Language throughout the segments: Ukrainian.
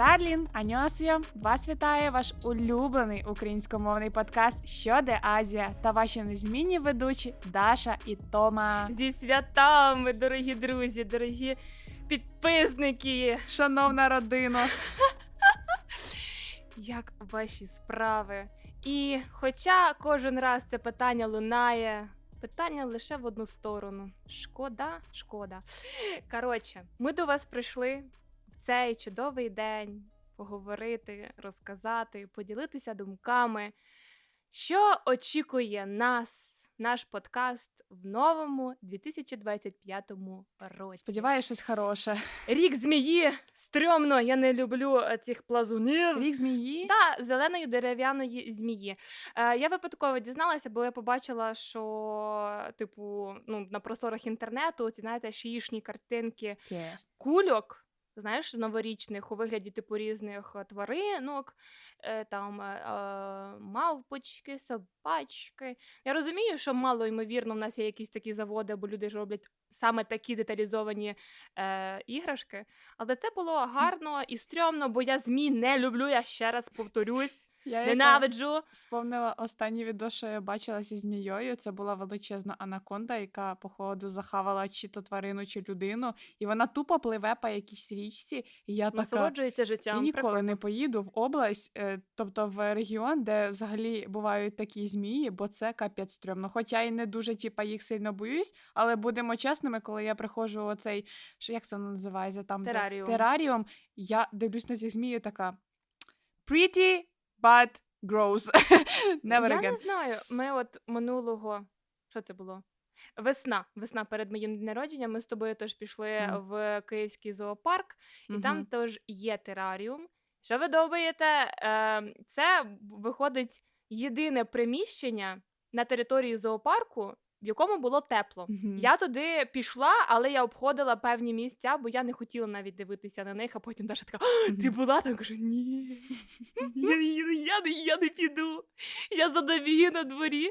Дарлін, Аньосіо, вас вітає ваш улюблений українськомовний подкаст Що де Азія та ваші незмінні ведучі Даша і Тома. Зі святами, дорогі друзі, дорогі підписники. Шановна родина, Як ваші справи? І хоча кожен раз це питання лунає, питання лише в одну сторону. Шкода, шкода. Коротше, ми до вас прийшли цей чудовий день поговорити, розказати, поділитися думками, що очікує нас, наш подкаст в новому 2025 році. сподіваюся, щось хороше. Рік змії стрьомно, я не люблю е, цих плазунів. Рік змії. Да, зеленої дерев'яної змії. Е, я випадково дізналася, бо я побачила, що, типу, ну, на просторах інтернету, ці знаєте, шиїшні картинки Є. кульок. Знаєш, новорічних у вигляді типу різних е, тваринок, е, там е, мавпочки, собачки. Я розумію, що мало ймовірно, в нас є якісь такі заводи, бо люди ж роблять саме такі деталізовані е, іграшки. Але це було гарно і стрьомно, бо я змі не люблю, я ще раз повторюсь. Я Ненавиджу. Сповнила останнє відео, що я бачила зі змією. Це була величезна анаконда, яка, походу, захавала чи то тварину, чи людину, і вона тупо пливе по якійсь річці. І я. Насолоджується Я життям. ніколи Прикольно. не поїду в область, е, тобто в регіон, де взагалі бувають такі змії, бо це капець стрьомно. Хоча я й не дуже типа їх сильно боюсь, але будемо чесними, коли я приходжу у цей, як це називається, там де- Тераріум. тераріум, я дивлюсь на цих змій і така pretty, but grows. Never Я не знаю. Ми от минулого. Що це було? Весна. Весна перед моїм днем народження. Ми з тобою теж пішли mm. в Київський зоопарк, і там теж є тераріум. Що ви думаєте? Е, це виходить єдине приміщення на території зоопарку, в якому було тепло. Мгм. Я туди пішла, але я обходила певні місця, бо я не хотіла навіть дивитися на них, а потім Даша така: ти була там? Кажу, ні, я, я, я, я не піду. Я задовію на дворі,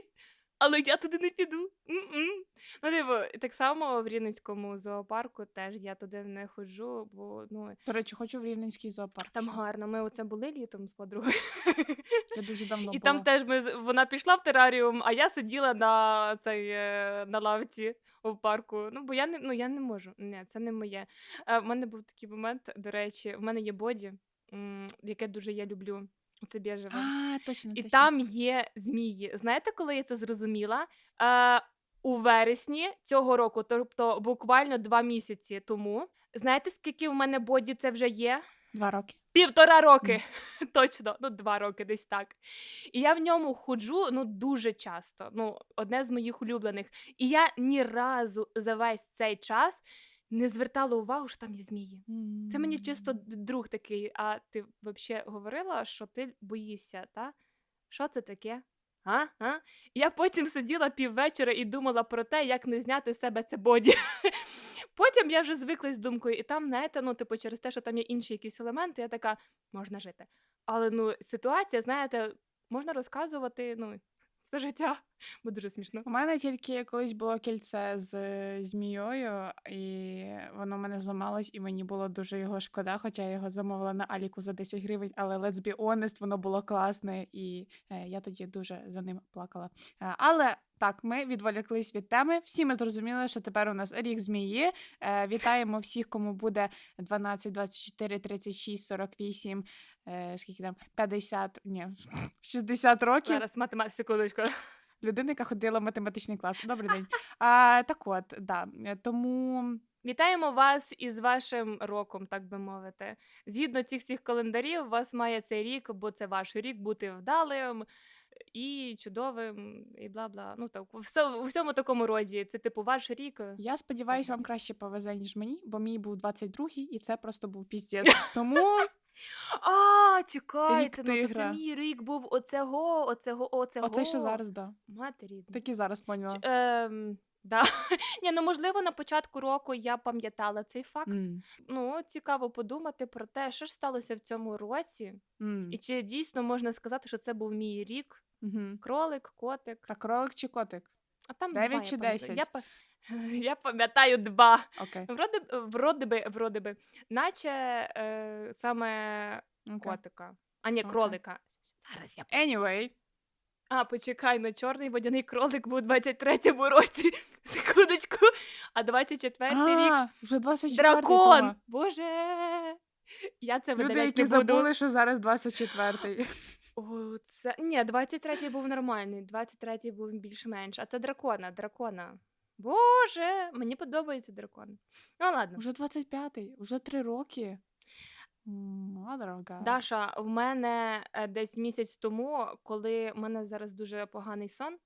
але я туди не піду. М-м». Ну, типу, так само в Рівненському зоопарку теж я туди не ходжу, бо ну, До речі, хочу в Рівненський зоопарк. там гарно. Ми оце були літом з подругою. Я дуже давно І там теж ми з- вона пішла в тераріум, а я сиділа на цей е, на лавці у парку. Ну, бо я не ну я не можу. Ні, це не моє. Е, в мене був такий момент, до речі, в мене є боді, м, яке дуже я люблю. Це біжеве. А, точно, І точно. там є змії. Знаєте, коли я це зрозуміла? Е, у вересні цього року, тобто буквально два місяці тому. Знаєте, скільки в мене боді це вже є? Два роки. Півтора роки, точно, ну два роки, десь так. І я в ньому ходжу ну дуже часто. Ну, одне з моїх улюблених. І я ні разу за весь цей час не звертала увагу, що там є змії. Це мені чисто друг такий. А ти взагалі говорила, що ти боїшся, та? Що це таке? А? А? Я потім сиділа піввечора і думала про те, як не зняти з себе це боді. Потім я вже звиклась з думкою, і там, знаєте, ну, типу, через те, що там є інші якісь елементи, я така, можна жити. Але ну, ситуація, знаєте, можна розказувати, ну, все життя, бо дуже смішно. У мене тільки колись було кільце з е, змією, і воно в мене зламалось, і мені було дуже його шкода, хоча я його замовила на Аліку за 10 гривень, але let's be honest, воно було класне, і е, я тоді дуже за ним плакала. Е, але так, ми відволіклись від теми. Всі ми зрозуміли, що тепер у нас рік змії. Вітаємо всіх, кому буде 12, 24, 36, 48, е, скільки там, 50, ні, 60 років. Зараз математика, секундочку. Людина, яка ходила в математичний клас. Добрий день. А, так от, да. е, Тому Вітаємо вас із вашим роком, так би мовити. Згідно цих всіх календарів, у вас має цей рік, бо це ваш рік бути вдалим і чудовим, і бла бла. Ну так, у всьому, у всьому такому роді. Це типу ваш рік. я сподіваюся, вам краще повезе, ніж мені, бо мій був 22-й, і це просто був піздець. Тому А, чекайте, Рік ну то це тигра. мій рік був оцього, оцього, оцього. оце що зараз, да. Матері. Так і зараз поняла. Ем, да. Ні, ну можливо, на початку року я пам'ятала цей факт. М, Ну, цікаво подумати про те, що ж сталося в цьому році, м, і чи дійсно можна сказати, що це був мій рік. мгм. Кролик, котик. Так, кролик чи котик? А там Дев'ять два, чи пам'ятаю. Я, десять? па- Я пам'ятаю два. Окей. Вроде, б- вроде би, вроде би, наче е, саме окей. котика. А ні, Окей. кролика. Зараз я. Anyway, А, почекай, ну чорний водяний кролик був у 23-му році. Секундочку. А 24-й рік а, вже 24 дракон. Боже. Я це Люди, видаляти які не буду. забули, що зараз 24-й. О, це... Ні, 23-й був нормальний, 23-й був більш-менш. А це дракона, дракона. Боже, мені подобаються дракони. Ну ладно. Уже 25-й, вже 3 роки. God. Даша, в мене е, десь місяць тому, коли в мене зараз дуже поганий сон.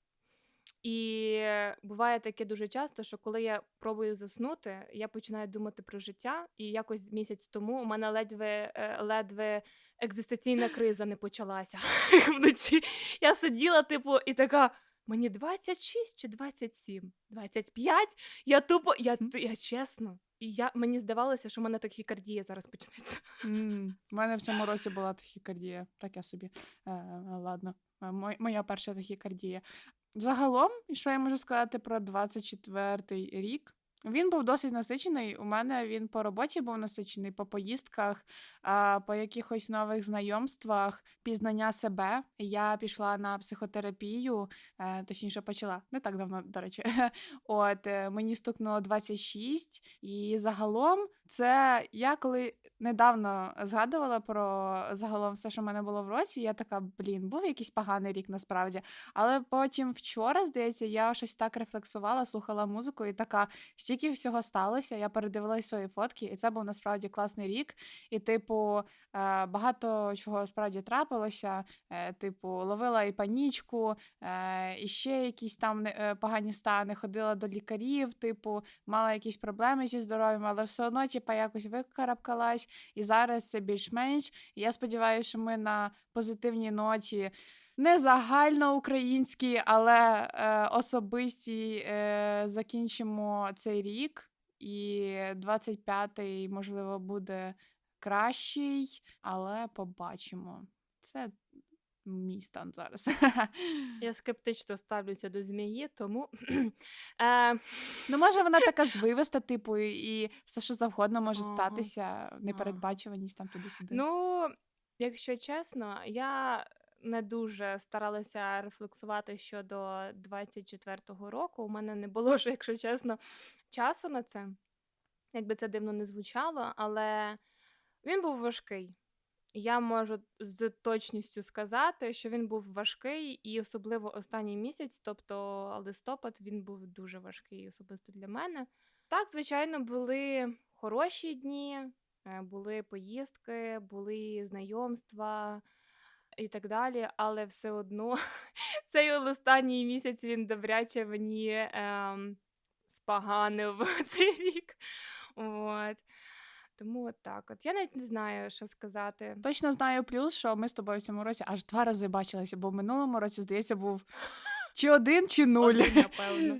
І е, буває таке дуже часто, що коли я пробую заснути, я починаю думати про життя, і якось місяць тому у мене ледве, е, ледве екзистенційна криза не почалася вночі. Я сиділа, типу, і така. Мені 26 чи 27? 25? Я тупо, я, я чесно. І я, мені здавалося, що в мене тахікардія зараз почнеться. М, У мене в цьому році була тахікардія. Так я собі. Е, ладно, Е, моя перша тахікардія. Загалом, що я можу сказати про 24-й рік? Він був досить насичений. У мене він по роботі був насичений, по поїздках, по якихось нових знайомствах, пізнання себе. Я пішла на психотерапію, е, точніше, почала не так давно, до речі. От е, мені стукнуло 26, і загалом це я коли недавно згадувала про загалом все, що в мене було в році, я така, блін, був якийсь поганий рік насправді. Але потім вчора, здається, я щось так рефлексувала, слухала музику і така, стільки всього сталося. Я передивилась свої фотки, і це був насправді класний рік. І, типу, е, багато чого справді трапилося. Е, Типу, ловила і панічку, е, і ще якісь там погані стани, ходила до лікарів, типу, мала якісь проблеми зі здоров'ям, але все одно, типу, якось викарабкалась. І зараз це більш-менш. Я сподіваюся, що ми на позитивній ноті. Не загальноукраїнській, але е, особистій е, закінчимо цей рік. І 25-й, можливо, буде кращий, але побачимо. Це мій стан зараз. Я скептично ставлюся до змії, тому е, Ну, може, вона така звивиста, типу, і все, що завгодно може статися, непередбачуваність там туди-сюди. ну, якщо чесно, я не дуже старалася рефлексувати щодо 24-го року. У мене не було ж, якщо чесно, часу на це. Якби це дивно не звучало, але він був важкий. Я можу з точністю сказати, що він був важкий, і особливо останній місяць, тобто листопад, він був дуже важкий особисто для мене. Так, звичайно, були хороші дні, е, були поїздки, були знайомства і так далі, але все одно цей останній місяць він добряче мені ем, споганив цей рік. От. Тому от так. От я навіть не знаю, що сказати. Точно знаю плюс, що ми з тобою в цьому році аж два рази бачилися, бо в минулому році, здається, був чи один, чи нуль. Один, напевно.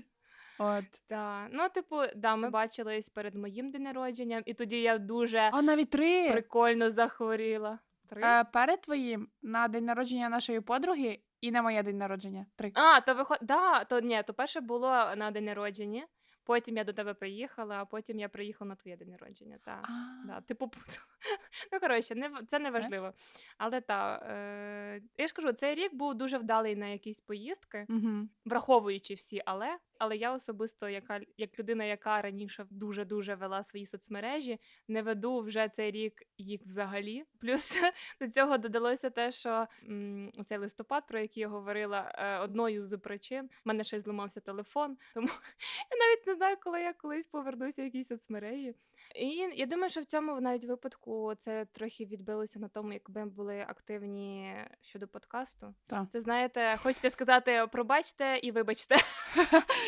От. Так. Ну, типу, да, ми бачились перед моїм день народженням, і тоді я дуже А навіть три. прикольно захворіла. Три? Е, перед твоїм на день народження нашої подруги і на моє день народження. Три. А, то виход... да, то ні, то перше було на день народження, потім я до тебе приїхала, а потім я приїхала на твоє день народження. Та. да, Ти попутала. ну коротше, не, це не важливо. Але та, е, я ж кажу, цей рік був дуже вдалий на якісь поїздки, враховуючи всі, але. Але я особисто, яка як людина, яка раніше дуже дуже вела свої соцмережі, не веду вже цей рік їх взагалі. Плюс до цього додалося те, що м, цей листопад, про який я говорила, е, одною з причин в мене ще й зламався телефон. Тому я навіть не знаю, коли я колись повернуся в якісь соцмережі. І я думаю, що в цьому навіть випадку це трохи відбилося на тому, якби ми були активні щодо подкасту. Так. Це знаєте, хочеться сказати, пробачте і вибачте.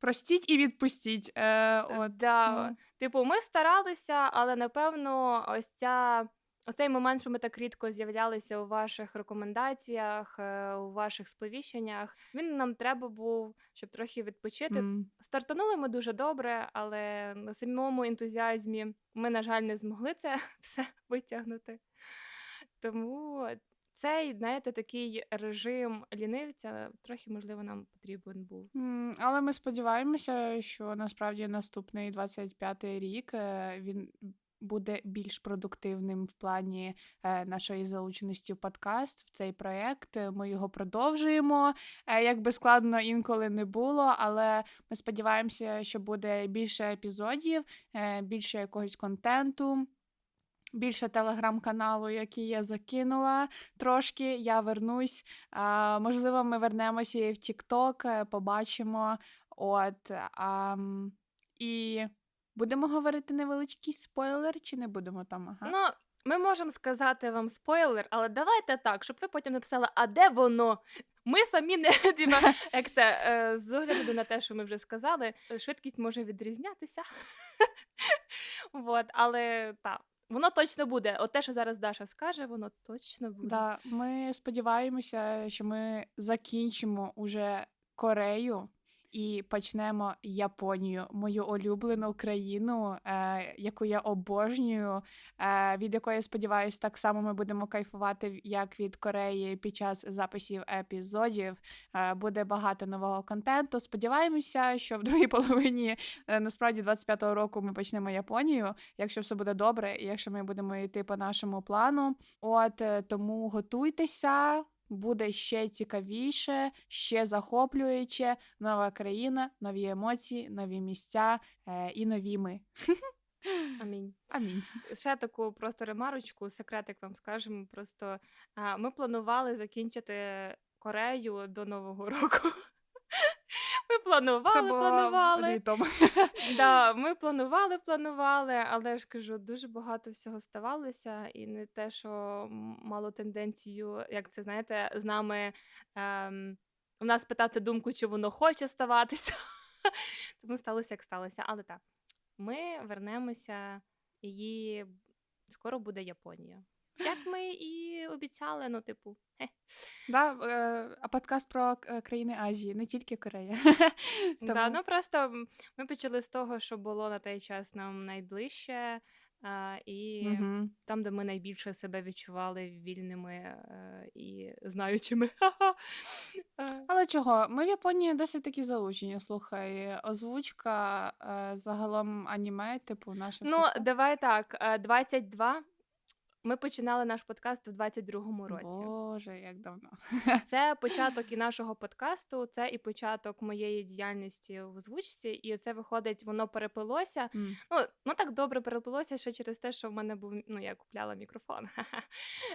Простіть і відпустіть. Е, от, да. тому- Типу, ми старалися, але напевно, ось ця. Оцей момент, що ми так рідко з'являлися у ваших рекомендаціях, е, у ваших сповіщеннях, він нам треба був, щоб трохи відпочити. М. Стартанули ми дуже добре, але на самому ентузіазмі ми, на жаль, не змогли це все витягнути. Тому цей, знаєте, такий режим лінивця трохи, можливо, нам потрібен був. Але ми сподіваємося, що насправді наступний 25-й рік е, він буде більш продуктивним в плані е, нашої залученості в подкаст в цей проєкт. Е, Ми його продовжуємо. Е, Як би складно інколи не було, але ми сподіваємося, що буде більше епізодів, більше якогось контенту. Більше телеграм-каналу, який я закинула трошки. Я вернусь. А, можливо, ми вернемося і в TikTok, е, побачимо. От, а, і будемо говорити невеличкий спойлер, чи не будемо там? Ага. Ну, ми можемо сказати вам спойлер, але давайте так, щоб ви потім написали, а де воно? Ми самі не типа, як це е, з огляду на те, що ми вже сказали, швидкість може відрізнятися. Вот, але так, воно точно буде. От те, що зараз Даша скаже, воно точно буде. Да, ми сподіваємося, що ми закінчимо уже Корею і почнемо Японію, мою улюблену країну, е, яку я обожнюю, е, від якої сподіваюся, так само ми будемо кайфувати, як від Кореї під час записів епізодів. Е, буде багато нового контенту. Сподіваємося, що в другій половині е, насправді 25-го року ми почнемо Японію, якщо все буде добре, і якщо ми будемо йти по нашому плану. От е, тому готуйтеся, буде ще цікавіше, ще захоплююче. Нова країна, нові емоції, нові місця е, і нові ми. Амінь. Амінь. Ще таку просто ремарочку, секретик вам скажемо. Просто ми планували закінчити Корею до Нового року. Ми планували, Це було планували. літом. Да, ми планували, планували, але я ж кажу, дуже багато всього ставалося, і не те, що мало тенденцію, як це знаєте, з нами ем, у нас питати думку, чи воно хоче ставатися. Тому сталося, як сталося. Але так, ми вернемося, і скоро буде Японія. Як ми і обіцяли, ну, типу, хе. Да, е, а подкаст про е, країни Азії, не тільки Корея. Да, ну просто ми почали з того, що було на той час нам найближче, і Мгм. там, де ми найбільше себе відчували вільними е, і знаючими. Але чого? Ми в Японії досить таки залучені. Слухай, озвучка, загалом аніме, типу, наше Ну, все давай так, е, 22. Ми починали наш подкаст у 22-му році. Боже, як давно. Це початок і нашого подкасту, це і початок моєї діяльності в озвучці, і це виходить, воно переплилося. М. Ну, ну так добре переплилося ще через те, що в мене був, ну, я купляла мікрофон.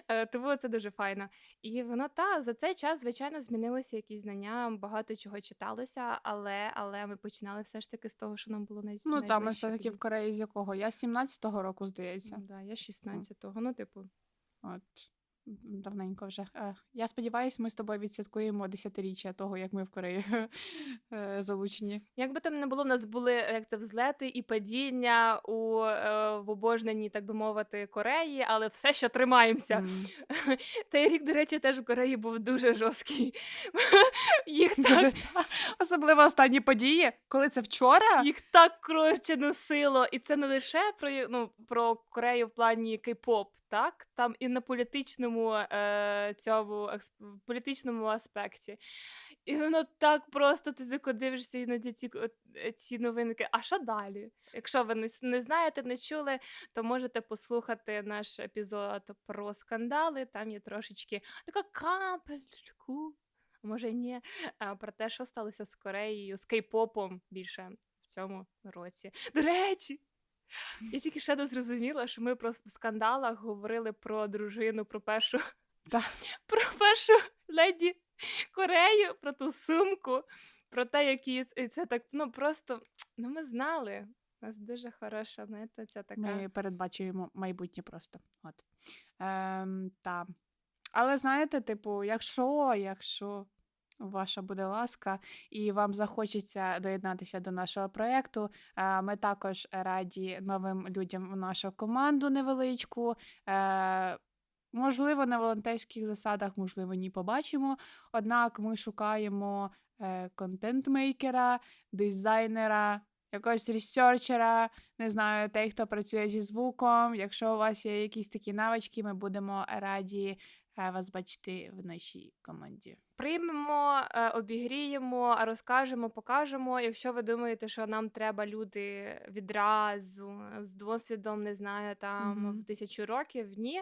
Е, Тому це дуже файно. І воно та за цей час, звичайно, змінилися якісь знання, багато чого читалося, але, але ми починали все ж таки з того, що нам було най... Ну, там ми все-таки в Кореї з якого? Я з 17-го року, здається. Да, я 16-го. Ну, типу, От. Давненько вже. Е, Я сподіваюся, ми з тобою відсвяткуємо десятиріччя того, як ми в Кореї е, залучені. як би там не було, в нас були як це взлети і падіння у е, в обожненій, так би мовити, Кореї, але все ще тримаємося. Цей рік, до речі, теж в Кореї був дуже жорсткий. Їх так Особливо останні події, коли це вчора. Їх так коротше носило, і це не лише про ну, про Корею в плані кей-поп, так там і на політичному е, цьому політичному аспекті. І воно так просто ти тако дивишся іноді ці, е, ці новинки. А що далі? Якщо ви не, знаєте, не чули, то можете послухати наш епізод про скандали. Там є трошечки така капельку, може ні, про те, що сталося з Кореєю, з кей-попом більше в цьому році. До речі, я тільки ще не зрозуміла, що ми про в скандалах говорили про дружину, про першу, Да. про першу леді Корею, про ту сумку, про те, які і це так, ну просто ну ми знали. У нас дуже хороша, знаєте, ця така. Ми передбачуємо майбутнє просто. От. Ем, та. Але знаєте, типу, якщо, якщо ваша буде ласка, і вам захочеться доєднатися до нашого проєкту, е, ми також раді новим людям в нашу команду невеличку. Е, можливо, на волонтерських засадах, можливо, ні побачимо. Однак ми шукаємо е, контент-мейкера, дизайнера, якогось ресерчера, не знаю, той, хто працює зі звуком. Якщо у вас є якісь такі навички, ми будемо раді вас бачити в нашій команді. Приймемо, е, обігріємо, розкажемо, покажемо. Якщо ви думаєте, що нам треба люди відразу з досвідом, не знаю, там Мгм. в тисячу років, ні.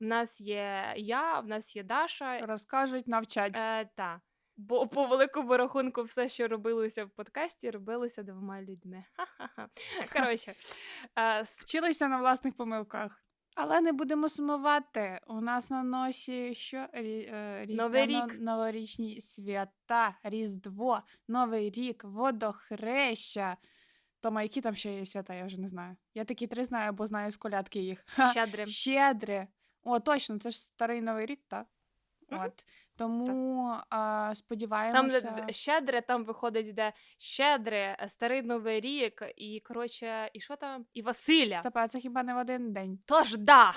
В нас є я, в нас є Даша. Розкажуть, навчать. Е, та. Бо по великому рахунку все, що робилося в подкасті, робилося двома людьми. Ха-ха-ха. Коротше, е, Вчилися на власних помилках. Але не будемо сумувати. У нас на носі що е, Новий рік. новорічні свята, Різдво, Новий рік, водохреща. Тома, які там ще є свята, я вже не знаю. Я такі три знаю, бо знаю з колядки їх. Щедре. Щедре. О, точно, це ж старий новий рік, так? Мгм. От. Тому а, Там сподіваємося. де- де- щедре, там виходить, де щедре, е, старий новий рік, і коротше, і що там? І Василя. Степе, це хіба не в один день? Тож да.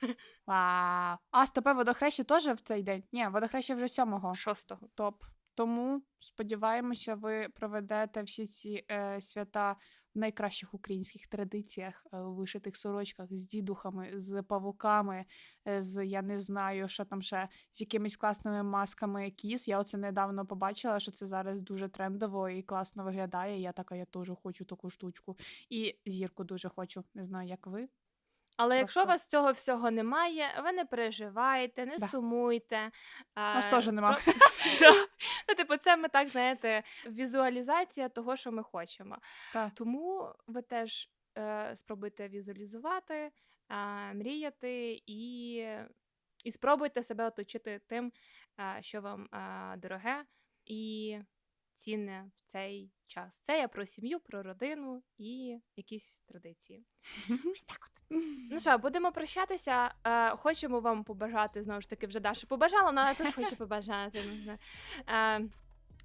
Вау. А, степе, водохреща теж в цей день? Ні, водохреща вже сьомого. Шостого. Топ. Тому сподіваємося, ви проведете всі ці е, свята в найкращих українських традиціях, е, вишитих сорочках з дідухами, з павуками, е, з я не знаю, що там ще, з якимись класними масками кіс. Я оце недавно побачила, що це зараз дуже трендово і класно виглядає. Я така, я теж хочу таку штучку. І зірку дуже хочу. Не знаю, як ви. Але якщо у Просто. вас цього всього немає, ви не переживайте, не Да. сумуйте. Нас а, теж нема. Да. Ну, типу, це ми так, знаєте, візуалізація того, що ми хочемо. Та. Тому ви теж е, спробуйте візуалізувати, е, мріяти і, і спробуйте себе оточити тим, е, що вам е, дороге і цінне в цей час. Це я про сім'ю, про родину і якісь традиції. Ось так от. Ну що, будемо прощатися. Е, хочемо вам побажати, знову ж таки, вже Даша побажала, але я теж хочу побажати. Е,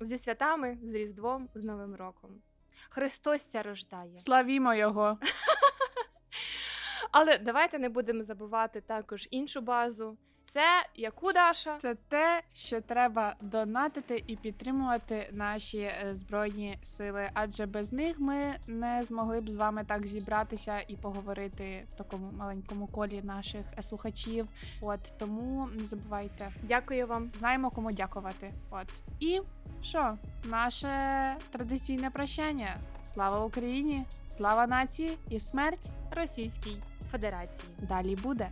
зі святами, з Різдвом, з Новим роком. Христос ся рождає. Славімо його. Але давайте не будемо забувати також іншу базу. Це яку Даша? Це те, що треба донатити і підтримувати наші е, збройні сили. Адже без них ми не змогли б з вами так зібратися і поговорити в такому маленькому колі наших е, слухачів. От тому не забувайте, Дякую вам. знаємо кому дякувати. От і що, наше традиційне прощання. Слава Україні! Слава нації і смерть! Російській Федерації. Далі буде.